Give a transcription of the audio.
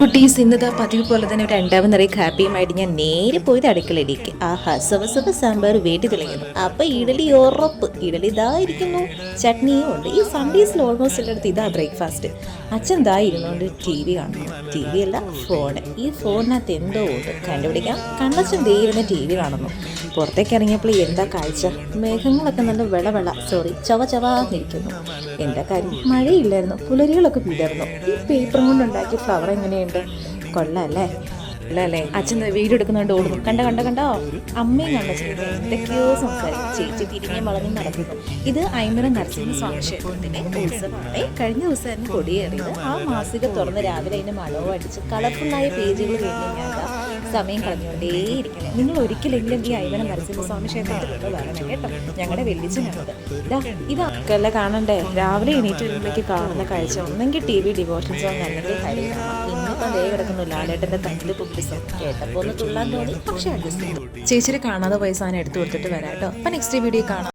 കുട്ടീസ് ഇന്നത്തെ പതിവ് പോലെ തന്നെ ഒരു രണ്ടാമത് നിറയെ ഹാപ്പിയുമായിട്ട് ഞാൻ നേരെ പോയത് അടുക്കളയിലേക്ക് ആഹാ സവസവ സാമ്പാർ വേട്ടി തുടങ്ങുന്നു അപ്പൊ ഇഡലി ഉറപ്പ്. ഇഡലി ഇതായിരിക്കുന്നു. ചട്നിയും ഉണ്ട്. ഈ സൺഡേസിൽ ഓൾമോസ്റ്റ് എല്ലായിടത്തും ഇതാ ബ്രേക്ക്ഫാസ്റ്റ് അച്ഛൻ ഇതാ ഇരുന്നുകൊണ്ട് ടി വി കാണുന്നു. ടി വി അല്ല ഫോൺ ഈ ഫോണിനകത്ത് എന്തോ ഉണ്ട്. കണ്ടുപിടിക്കാം. കണ്ണച്ചൻ ദേ ഇരുന്ന് ടി വി കാണുന്നു. പുറത്തേക്ക് ഇറങ്ങിയപ്പോൾ എന്താ കാഴ്ച? മേഘങ്ങളൊക്കെ നല്ല വെള വെള സോറി ചവ ചവാന്നിരിക്കുന്നു. എന്താ കാര്യം? മഴയില്ലായിരുന്നു. പുലരികളൊക്കെ വിടർന്നു ഈ പേപ്പറും കൊണ്ടുണ്ടാക്കിയ ഫ്ലവർ എങ്ങനെയുണ്ട് കൊള്ളല്ലേ? അല്ലേ അച്ഛൻ വീഡിയോ എടുക്കുന്നുണ്ട് ഓടുന്നു. കണ്ട കണ്ട കണ്ടോ? അമ്മയും കണ്ട ചേച്ചി എന്തൊക്കെയോ സംസാരിക്കും ചേച്ചി തിരിഞ്ഞ് വളഞ്ഞ് നടക്കുന്നു. ഇത് ഐമറ നരസിംഹ സ്വാമി ക്ഷേത്രത്തിന്റെ ഉത്സവമാണ്. കഴിഞ്ഞ ദിവസമായിരുന്നു കൊടിയേറിയത്. ആ മാസിക തുറന്ന് രാവിലെ അതിന്റെ മണവും അടിച്ച് കളർഫുള്ളായ പേജുകൾ വേണ്ടി സമയം കളഞ്ഞുകൊണ്ടേയിരിക്കണം നിങ്ങൾ ഒരിക്കലെങ്കിലും ഈ ഐവന നരസിംഹ സ്വാമി ക്ഷേത്രത്തിലൊക്കെ വരണം കേട്ടോ. ഞങ്ങളുടെ വെല്ലിച്ചനാണത് ഇതാ അക്കല്ല കാണണ്ടേ? രാവിലെ എണീറ്റ് വരുമ്പോഴേക്ക് കാണുന്ന കാഴ്ച. ഒന്നെങ്കിൽ ടി വി ഡിവോഷൻ സോങ് അല്ലെങ്കിൽ ഹരി കാണാം ഇന്നിപ്പം ദേ കിടക്കുന്നു. ലാലേട്ടന്റെ തട്ടിൽ പുപ്പിസം കേട്ടപ്പോ ഒന്ന് തുള്ളാൻ തോന്നി. പക്ഷെ അഡ്ജസ്റ്റ് ചെയ്തു. ചേച്ചിയെ കാണാതെ പോയ സാധനം എടുത്തു കൊടുത്തിട്ട് വരാം കേട്ടോ. അപ്പൊ നെക്സ്റ്റ് വീഡിയോ കാണാം.